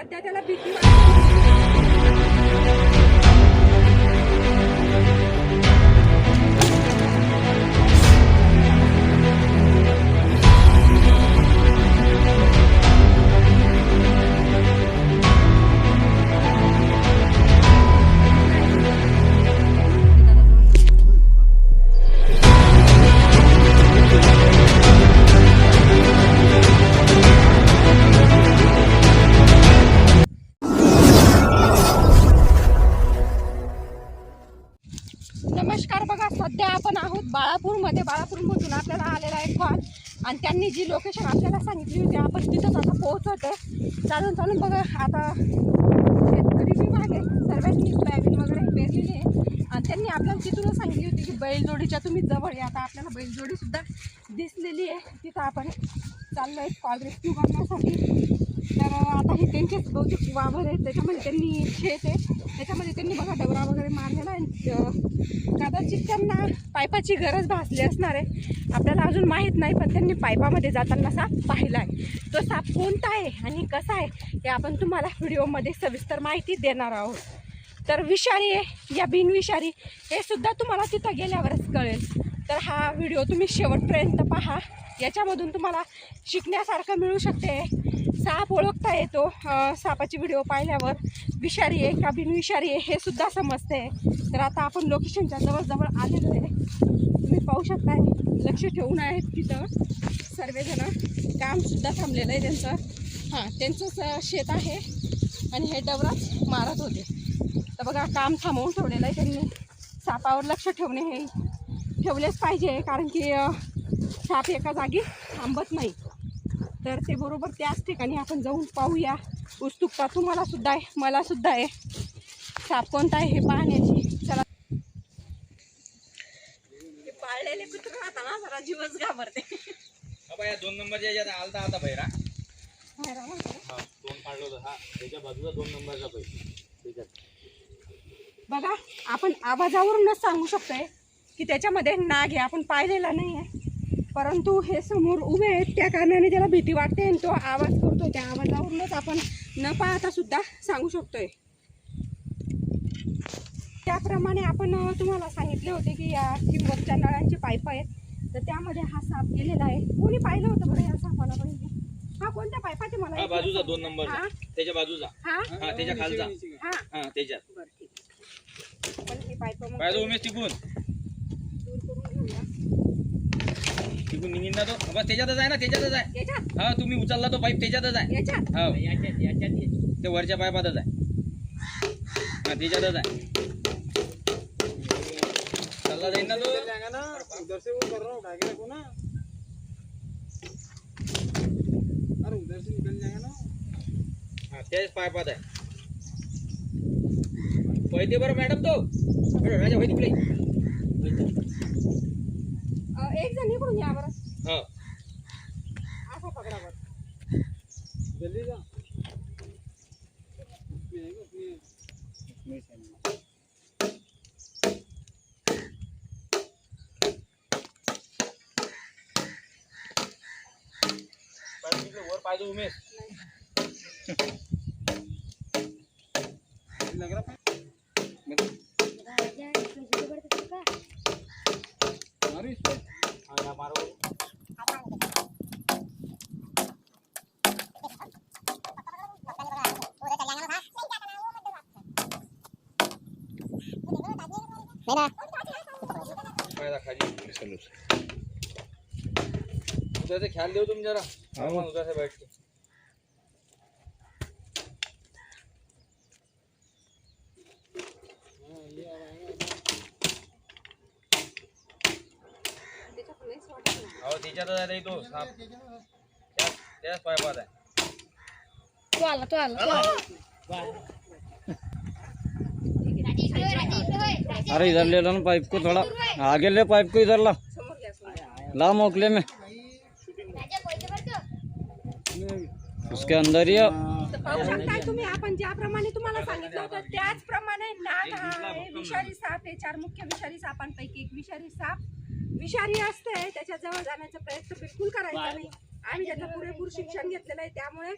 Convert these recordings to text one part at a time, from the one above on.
सध्या त्याला भीती वाटते. जी लोकेशन आपल्याला सांगितली होती आपण तिथंच आता पोहोचवतो चालून चालून बघा आता शेतकरी विभाग आहे सर्वांनी सोयाबीन वगैरे पेरलेली आहे आणि त्यांनी आपल्याला तिथूनच सांगितली होती की बैलजोडीच्या तुम्ही जवळ या. आता आपल्याला बैलजोडी सुद्धा दिसलेली आहे. तिथं आपण चाललो आहे कॉल रेस्क्यू करण्यासाठी तर आता हे त्यांचेच बहुतेक वावर आहेत. त्याच्यामध्ये त्यांनी शेत आहे. त्याच्यामध्ये त्यांनी बघा डवरा वगैरे मारलेला आहे. कदाचित त्यांना पायपाची गरज भासली असणार आहे. आपल्याला अजून माहीत नाही पण त्यांनी पायपामध्ये जाताना साप पाहिला आहे तो साप कोणता आहे आणि कसा आहे हे आपण तुम्हाला व्हिडिओमध्ये सविस्तर माहिती देणार आहोत. तर विषारी आहे या बिनविषारी. हे सुद्धा तुम्हाला तिथं गेल्यावरच कळेल. तर हा व्हिडिओ तुम्ही शेवटपर्यंत पहा. याच्यामधून तुम्हाला शिकण्यासारखं मिळू शकते. साप ओळखता येतो सापाची व्हिडिओ पाहिल्यावर. विषारी आहे का बिनविषारी आहे हे सुद्धा समजते. तर आता आपण लोकेशनच्या जवळजवळ आलेलो आहे. तुम्ही पाहू शकताय लक्ष ठेवून आहेत तिथं सर्वजण. कामसुद्धा थांबलेलं आहे त्यांचं. हां त्यांचंच शेत आहे. आणि हे डवराच मारत होते. तर बघा काम थांबवून ठेवलेलं आहे. त्यांनी सापावर लक्ष ठेवणे हे ठेवलेच पाहिजे कारण की साप एका जागी थांबत नाही. तर ते बरोबर त्याच ठिकाणी आपण जाऊन पाहूया. उत्सुकता तुम्हाला सुद्धा आहे मला सुद्धा आहे. साप कोणता आहे हे पाहण्याची. चला. हे पाळलेले कुत्र राहताना जरा जीवच घाबरते. दोन नंबरच्या याच्यात आलता आता. हा दोन होतं. हा त्याच्या बाजूला दोन नंबरचा पैसे त्याच्यात बघा आपण आवाजावरूनच सांगू शकतोय की त्याच्यामध्ये नाग आहे आपण पाहिलेला नाही आहे. परंतु हे समोर उभे आहेत त्या कारणाने त्याला भीती वाटते आणि तो आवाज करतो त्या आवाजावरूनच आपण न पाहता सुद्धा सांगू शकतोय. त्याप्रमाणे आपण तुम्हाला सांगितले होते की या किंमतच्या नळांचे पाईप आहेत. तर त्यामध्ये हा साप गेलेला आहे. कोणी पाहिलं होतं बरं या सापाला पहिले हा कोणत्या पाईपाचे मला हा बाजूचा. दोन नंबरचा हा? त्याच्या बाजूचा. हा? हा त्याच्या खालचा. हा. हा त्याच्यात. आपण हे पाईप मग पाहिजे उमेश टिकून दूर करून घेऊया टिकून निघीन ना तो. बस त्याच्यातच आहे ना त्याच्यातच आहे. याच्यात हा तुम्ही उचलला तो पाईप त्याच्यातच आहे. याच्यात? हो. ते वरच्या पाईपातच आहे. हा त्याच्यातच आहे. चालला जाईल ना तो. उधर से वो कर रहा हूँ उठा के रखो ना. अरे उधर से निकल जाएगा ना. हा त्याच पाईपात आहे. पळते बरं मॅडम तो. राजा तिकडे. अ, एक जण इकडून या बरं. हा. असा पकडा बरं. जल्दी जा वर पाहिजे उमेश लग रहा है मारो इस पे हा या मारो फायदा खाली उधर से ख्याल दो तुम जरा हाँ उधर से बैठ के त्याच्यात नाहीच वाटत नाही. अहो त्याच्यातच आहे रे तो साप त्याच त्याच पायपात आहे तो आला तो आला तो आला अरे इधर ले लो ना पाइप को थोड़ा. आगे ले पाइप को इधर ला ला मोकले में. उसके अंदर ही है। पाहू शकताय तुम्ही आपण ज्याप्रमाणे तुम्हाला सांगितलं होतं त्याचप्रमाणे नाग हा आहे. विषारी साप आहे. चार मुख्य विषारी सापांपैकी एक विषारी साप. विषारी असते त्याच्याजवळ जाण्याचा प्रयत्न बिलकुल करायचा नाही. आम्ही त्याचं पुरेपूर शिक्षण घेतलेलं आहे. त्यामुळे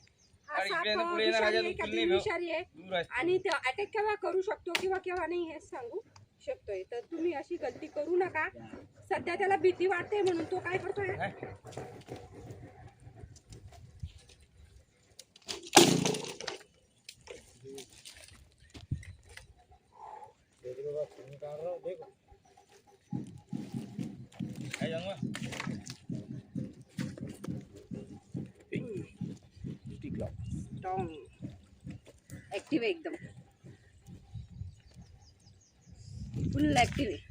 हा आणि साप विषारी आहे तू का. बिनविषारी आहे. आणि अटॅक केव्हा करू शकतो किंवा केव्हा नाही हे सांगू. शकतोय. तर तुम्ही अशी गलती करू नका. सध्या त्याला भीती वाटते म्हणून तो काय करतोय? ऍक्टिव्ह एकदम. फुल ऍक्टिव्ह आहे.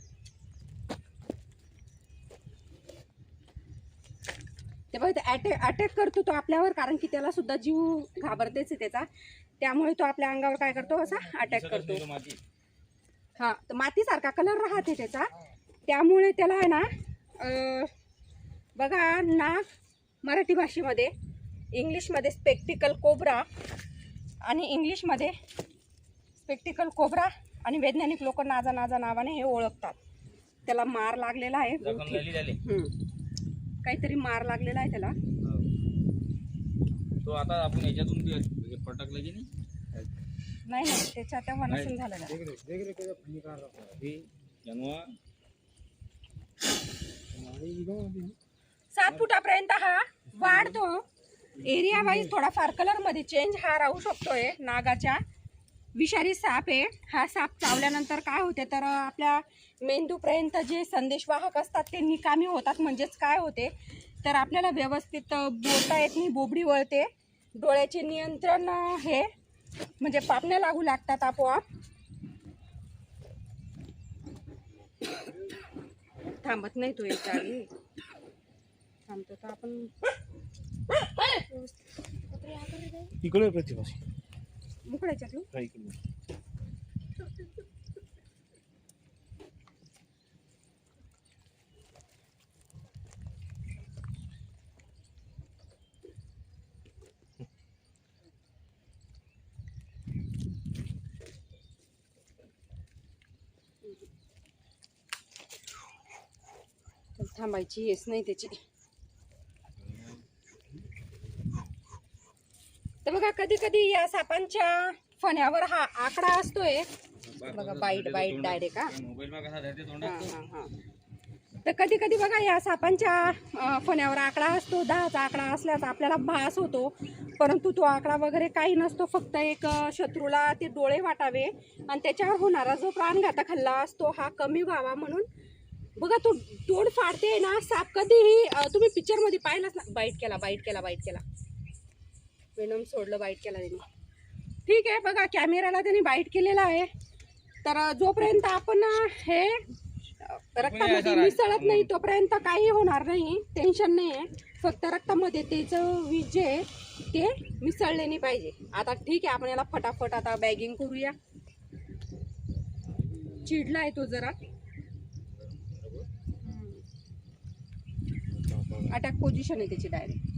ते बघ अटॅक अटॅक करतो तो आपल्यावर कारण की त्याला सुद्धा जीव घाबरतेच आहे त्याचा. त्यामुळे तो आपल्या अंगावर काय करतो? असा अटॅक करतो. नाही तो माती. हा तर मातीसारखा कलर राहते त्याचा. त्यामुळे त्याला आहे ना बघा नाग मराठी भाषेमध्ये इंग्लिशमध्ये स्पेक्टिकल कोबरा आणि इंग्लिशमध्ये स्पेक्टिकल कोबरा आणि वैज्ञानिक लोक नाजा नाजा नावाने हे ओळखतात. त्याला मार लागलेला आहे. झाली झाली. काहीतरी मार लागलेला आहे त्याला. तो आता आपण याच्यातून हे पटकलं की नाही? नाही नाही. त्याच्या तेव्हा नसून अभी सात फुटापर्यंत हा वाढतो. एरिया वाईज थोडाफार कलरमध्ये चेंज हा राहू शकतोय नागाच्या. विषारी साप आहे. हा साप चावल्यानंतर काय होते तर आपल्या मेंदूपर्यंत जे संदेशवाहक असतात ते निकामी होतात. म्हणजेच काय होते तर आपल्याला व्यवस्थित बोलता येत नाही. बोबडी वळते. डोळ्याचे नियंत्रण हे म्हणजे पापण्या लागू लागतात आपोआप. थांबत नाही तो एक जागी. थांबतो तर आपण. इकडे प्रतिभाषी मुकडायच्या तू काय इकडे थांबायची हेच नाही त्याची बघा कधी कधी या सापांच्या फण्यावर हा आकडा असतोय. बघा बाईट बाईट डायरेक्ट हा. तर कधी कधी बघा या सापांच्या फण्यावर आकडा असतो. दहाचा आकडा असल्याचा आपल्याला भास होतो. परंतु तो आकडा वगैरे काही नसतो. फक्त एक शत्रूला ते डोळे वाटावे आणि त्याच्यावर होणारा जो प्राणघातक हल्ला असतो हा कमी व्हावा म्हणून. बघा तो तोड फाडते ना साप कधीही तुम्ही पिक्चरमध्ये पाहिलाच ना. बाईट केला बाईट केला बाईट केला. वेनम सोडलं बाईट केला त्यांनी. ठीक आहे बघा कॅमेऱ्याला त्यांनी बाईट केलेला आहे. तर जोपर्यंत आपण हे रक्तामध्ये मिसळत नाही तोपर्यंत काही होणार नाही टेन्शन नाही आहे फक्त रक्तामध्ये त्याचं वीज जे आहे ते मिसळले नाही पाहिजे. आता ठीक आहे आपण याला फटाफट आता बॅगिंग करूया. चिडला आहे तो जरा. अटॅक पोझिशन आहे त्याची डायरेक्ट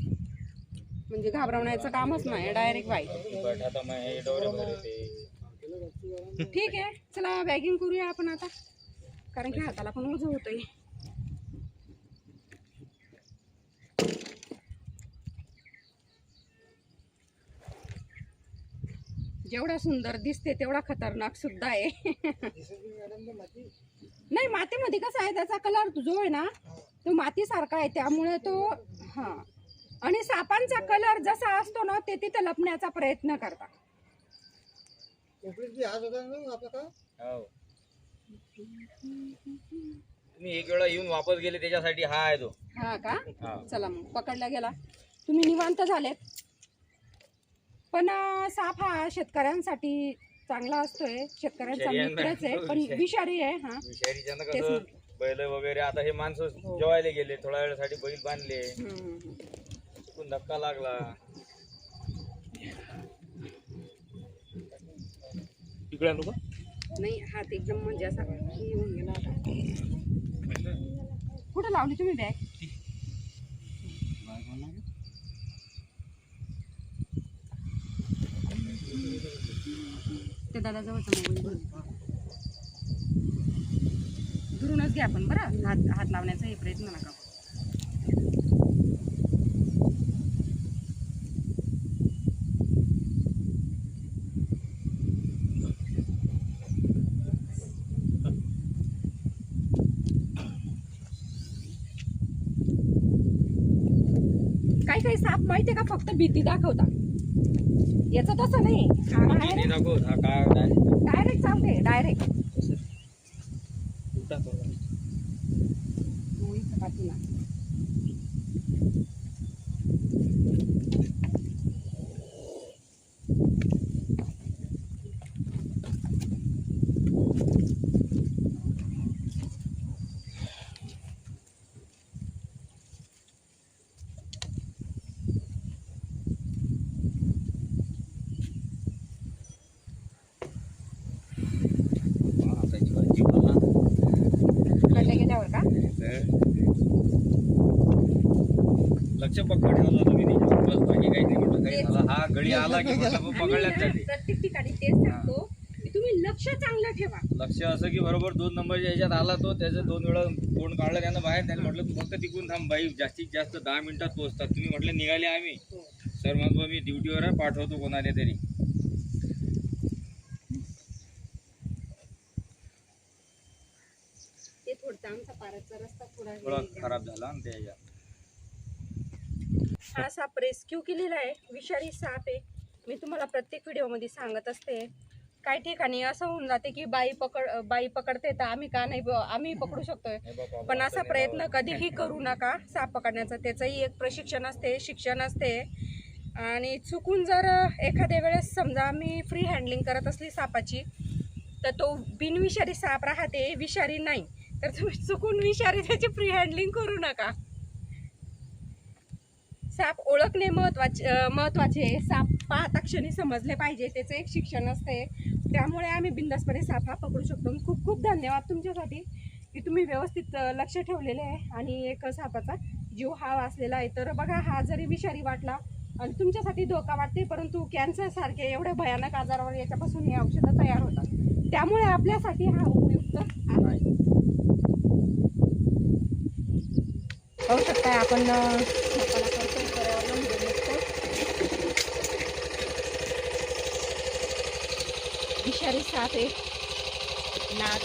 म्हणजे घाबरवण्याचं कामच नाही डायरेक्ट वाईट ठीक आहे चला बॅगिंग करूया आपण आता. कारण की हाताला पण ओझं होतंय. जेवढा सुंदर दिसते तेवढा खतरनाक सुद्धा आहे. नाही मातीमध्ये कसा आहे त्याचा कलर जो आहे ना तो मातीसारखा आहे त्यामुळे तो हा. आणि सापांचा कलर जसा असतो ना ते तिथे लपण्याचा प्रयत्न करतात. है हो. तुम्ही एक वेळा येऊन वापस गेले त्याच्यासाठी हा आहे तो. हा का? हा. चला मग पकडला गेला. तुम्ही निवांत झालेत. पण साप हा शेतकऱ्यांसाठी चांगला असतोय. शेतकऱ्यांचा विषारी? मित्रच आहे पण विषारी. विषारी आहे हा. म्हटलं. बैल वगैरे आता हे माणसं हो. जेवायला गेले थोड्या वेळासाठी बैल बांधले. धक्का लागला. इकडे आलो का? नाही हात एकदम म्हणजे असा येऊन गेला होता कुठं लावली तुम्ही बॅग ते दादाजवळचा मोबाईल दुरूनच घ्या आपण बरं. हात हात लावण्याचाही प्रयत्न नका काही साप माहितीये का? फक्त भीती दाखवता याचं तसं नाही. डायरेक्ट चालते डायरेक्ट उलटा थोडा. हा, असायची भाजी मला. खड्डे गेल्यावर का लक्ष पक्क ठेवलं होतं मी तिच्यावर बस बाकी काही नाही म्हटलं काही झालं हा गडी आला की म्हटलं मग पकडल्याच आम्ही जाते प्रत्येक ठिकाणी तेच सांगतो की तुम्ही लक्ष चांगलं ठेवा. लक्ष असं की बरोबर दोन नंबरच्या ह्याच्यात आला तो त्याचं दोन वेळा तोंड काढलं त्यानं बाहेर त्याने म्हटलं तू फक्त तिकून थांब बाई जास्तीत जास्त दहा मिनिटात पोहोचतात. तुम्ही म्हटलं निघाले आम्ही. सर मग मी ड्युटीवर आहे पाठवतो कोणाला तरी. ते थोडं आमचा पाराचा रस्ता थोडा थोडा वेगळा. खराब झाला आणि त्या ह्याच्यात. हा साप रेस्क्यू केलेला आहे. विषारी साप आहे. मी तुम्हाला प्रत्येक व्हिडिओमध्ये सांगत असते. काही ठिकाणी असं होऊन जाते की बाई पकड बाई पकडते तर आम्ही का नाही आम्ही पकडू शकतोय. पण असा प्रयत्न कधीही करू नका साप पकडण्याचं. त्याचंही एक प्रशिक्षण असते शिक्षण असते. आणि चुकून जर एखाद्या वेळेस समजा मी फ्री हँडलिंग करत असली सापाची तर तो बिनविषारी साप राहते विषारी नाही. तर तुम्ही चुकून विषारी त्याची फ्री हँडलिंग करू नका. साप ओळखणे महत्त्वाचे महत्त्वाचे साप पाहता क्षणी समजले पाहिजे त्याचं एक शिक्षण असते त्यामुळे आम्ही बिंदासपणे साप हा पकडू शकतो. खूप खूप धन्यवाद तुमच्यासाठी की तुम्ही व्यवस्थित लक्ष ठेवलेले आहे. आणि एक सापाचा जीव हा वाचलेला आहे. तर बघा हा जरी विषारी वाटला आणि तुमच्यासाठी धोका वाटते परंतु कॅन्सरसारखे एवढ्या भयानक आजारावर याच्यापासून हे औषधं तयार होतात. त्यामुळे आपल्यासाठी हा उपयुक्त आहे. पाहू शकताय आपण अं, सापाला करतोय पर्यावरण बघतो विषारी साप आहे नाक